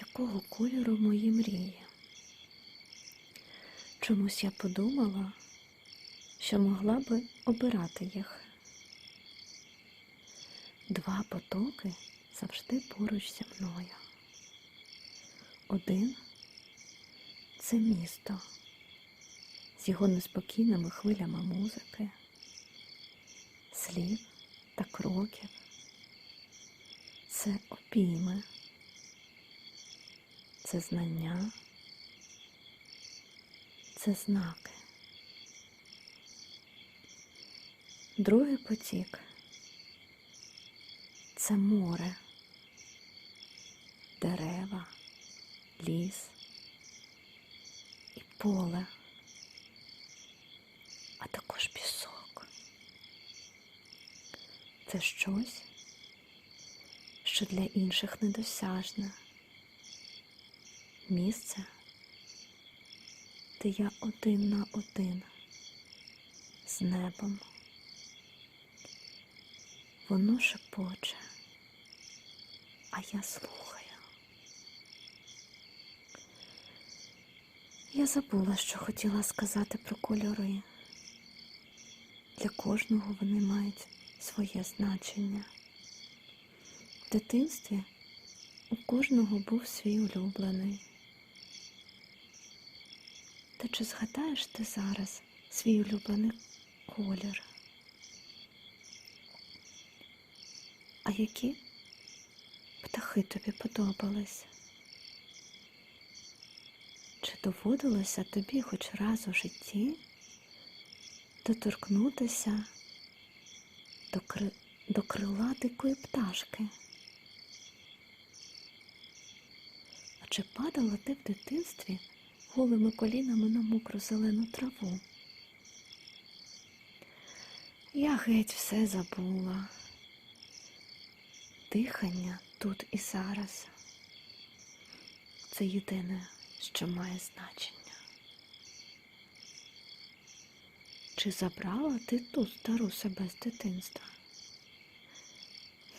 якого кольору мої мрії. Чомусь я подумала, що могла би обирати їх. Два потоки завжди поруч зі мною. Один це місто з його неспокійними хвилями музики, слів та кроків. Це обійми, це знання, це знаки. Другий потік це море, дерева, ліс і поле, а також пісок. Це щось, що для інших недосяжне. Місце, де я один на один з небом. Воно шепоче, а я слухаю. Я забула, що хотіла сказати про кольори. Для кожного вони мають своє значення. В дитинстві у кожного був свій улюблений. Та чи згадаєш ти зараз свій улюблений колір? А які птахи тобі подобались? Чи доводилося тобі хоч раз у житті доторкнутися до, кри... до крила дикої пташки? А чи падала ти в дитинстві голими колінами на мокру зелену траву? Я геть все забула. Дихання тут і зараз. Це єдине, що має значення. Чи забрала ти ту стару себе з дитинства?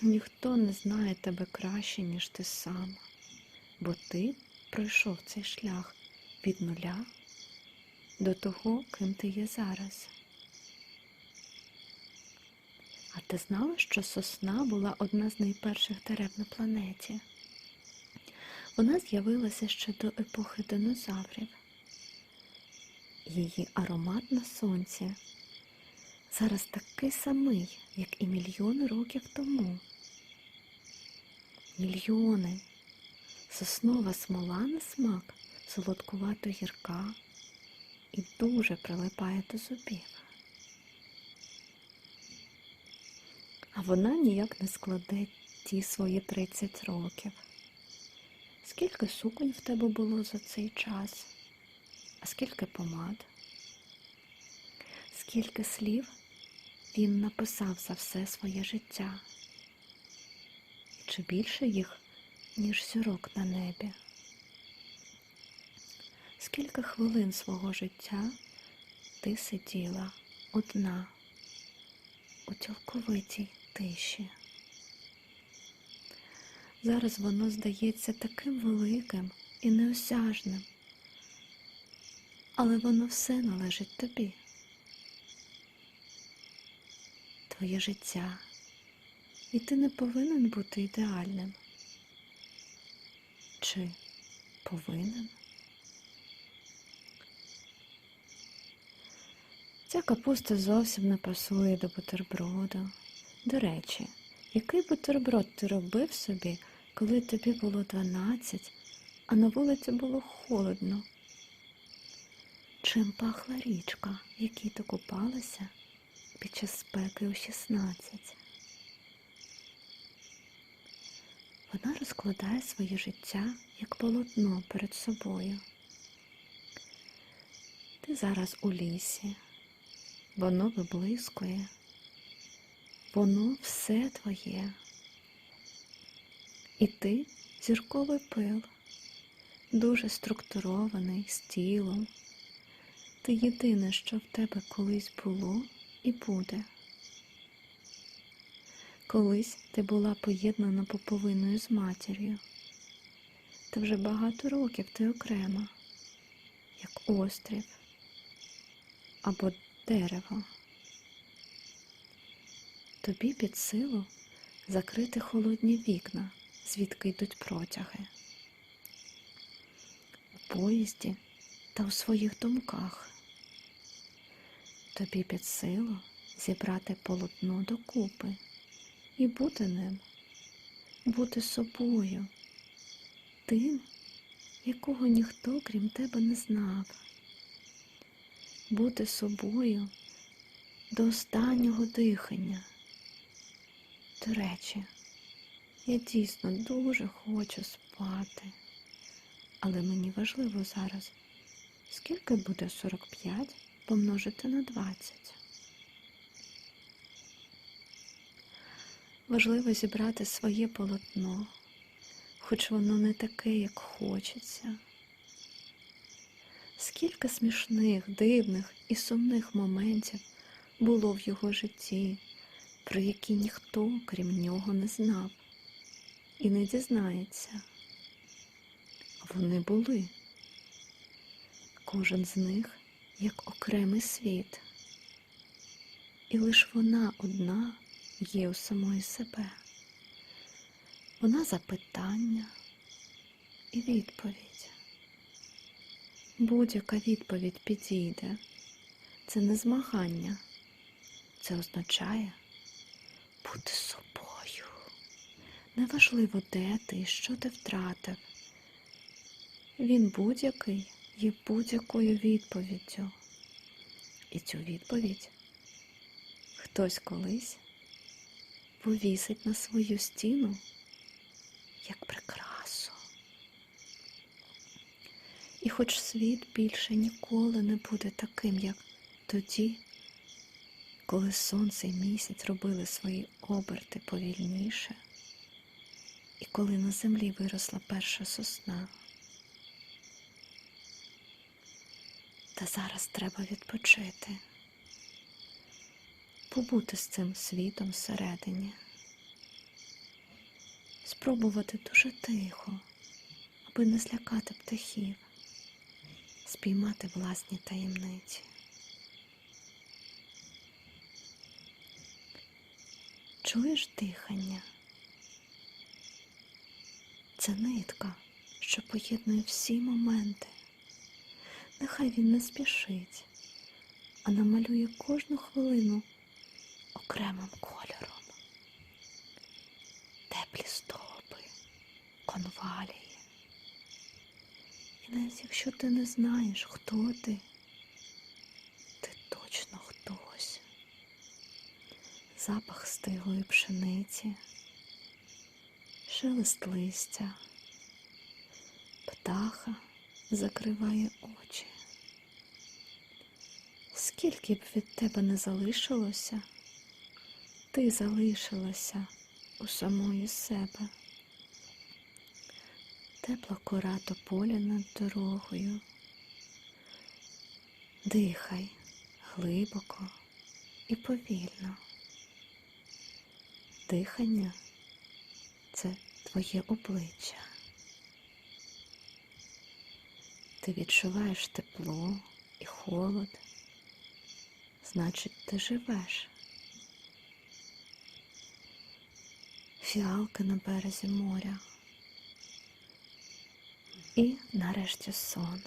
Ніхто не знає тебе краще, ніж ти сам, бо ти пройшов цей шлях від нуля до того, ким ти є зараз. А ти знала, що сосна була одна з найперших дерев на планеті? Вона з'явилася ще до епохи динозаврів. Її аромат на сонці зараз такий самий, як і мільйони років тому. Мільйони. Соснова смола на смак солодкувато гірка і дуже прилипає до зубів. А вона ніяк не складе ті свої 30 років. Скільки суконь в тебе було за цей час? А скільки помад? Скільки слів він написав за все своє життя? Чи більше їх, ніж зірок на небі? Скільки хвилин свого життя ти сиділа одна у цілковитій тиші? Зараз воно здається таким великим і неосяжним, але воно все належить тобі. Твоє життя, і ти не повинен бути ідеальним. Чи повинен? Ця капуста зовсім не пасує до бутерброду. До речі, який бутерброд ти робив собі, коли тобі було 12, а на вулиці було холодно? Чим пахла річка, в якій ти купалася під час спеки у 16? Вона розкладає своє життя як полотно перед собою. Ти зараз у лісі, воно виблискує, воно все твоє. І ти зірковий пил, дуже структурований з тілом. Ти єдине, що в тебе колись було і буде. Колись ти була поєднана поповиною з матір'ю. Та вже багато років ти окрема, як острів або дерево. Тобі під силу закрити холодні вікна, звідки йдуть протяги. У поїзді та у своїх думках. Тобі під силу зібрати полотно докупи і бути ним, бути собою, тим, якого ніхто крім тебе не знав, бути собою до останнього дихання. До речі, я дійсно дуже хочу спати, але мені важливо зараз, скільки буде 45 помножити на 20. Важливо зібрати своє полотно, хоч воно не таке, як хочеться. Скільки смішних, дивних і сумних моментів було в його житті, про які ніхто, крім нього, не знав і не дізнається. Вони були. Кожен з них як окремий світ. І лиш вона одна є у самої себе. Вона запитання і відповідь. Будь-яка відповідь підійде. Це не змагання. Це означає бути собою. Неважливо, де ти і що ти втратив. Він будь-який є будь-якою відповіддю. І цю відповідь хтось колись повісить на свою стіну як прикрасу. І хоч світ більше ніколи не буде таким, як тоді, коли сонце і місяць робили свої оберти повільніше, і коли на землі виросла перша сосна. Та зараз треба відпочити, побути з цим світом всередині, спробувати дуже тихо, аби не злякати птахів, спіймати власні таємниці. Чуєш дихання? Це нитка, що поєднує всі моменти. Нехай він не спішить, а намалює кожну хвилину окремим кольором. Теплі стопи, конвалії. Навіть якщо ти не знаєш, хто ти, ти точно хтось. Запах стиглої пшениці, шелест листя, птаха закриває очі. Скільки б від тебе не залишилося, ти залишилася у самої себе. Тепла кора тополя над дорогою. Дихай глибоко і повільно. Дихання це твоє обличчя. Ти відчуваєш тепло і холод, значить, ти живеш. Фіалки на березі моря. І нарешті сон.